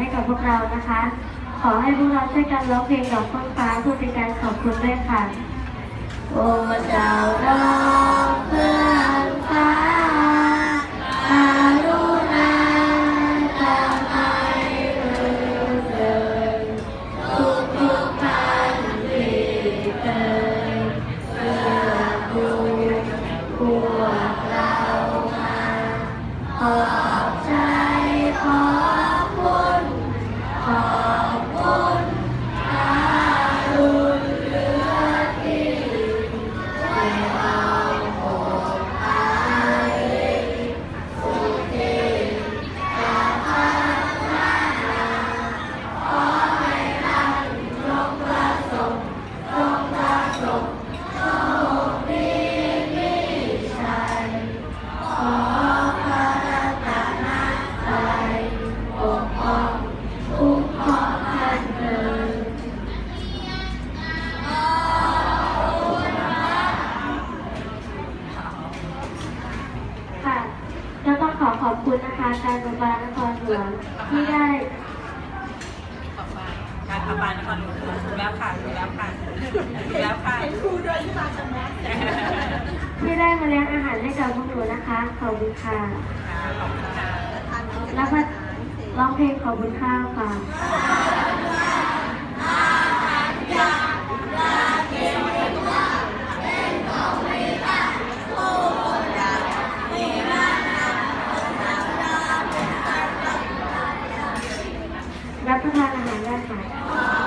ให้กับพวกเรานะคะ ขอให้พวกเราช่วยกันร้องเพลงดอกต้นฟ้าเพื่อเป็นการขอบคุณด้วยค่ะ โอ้เจ้าดอกเพื่อนฟ้าอารุณาทำให้รู้สึกทุกทุกๆท่านที่เคยเพื่อดูพวกเรามาขอบใจขอ ขอขอบคุณนะคะการประปานครหลวงที่ได้การประปานครหลวงถูกแล้วค่ะถูกแล้วค่ะถูกแล้วค่ะที่ได้มาเลี้ยงอาหารให้กับพวกหนูนะคะขอบคุณค่ะค่ะขอบคุณค่ะแล้วก็ร้องเพลงขอบคุณข้าวค่ะข 看们还在喊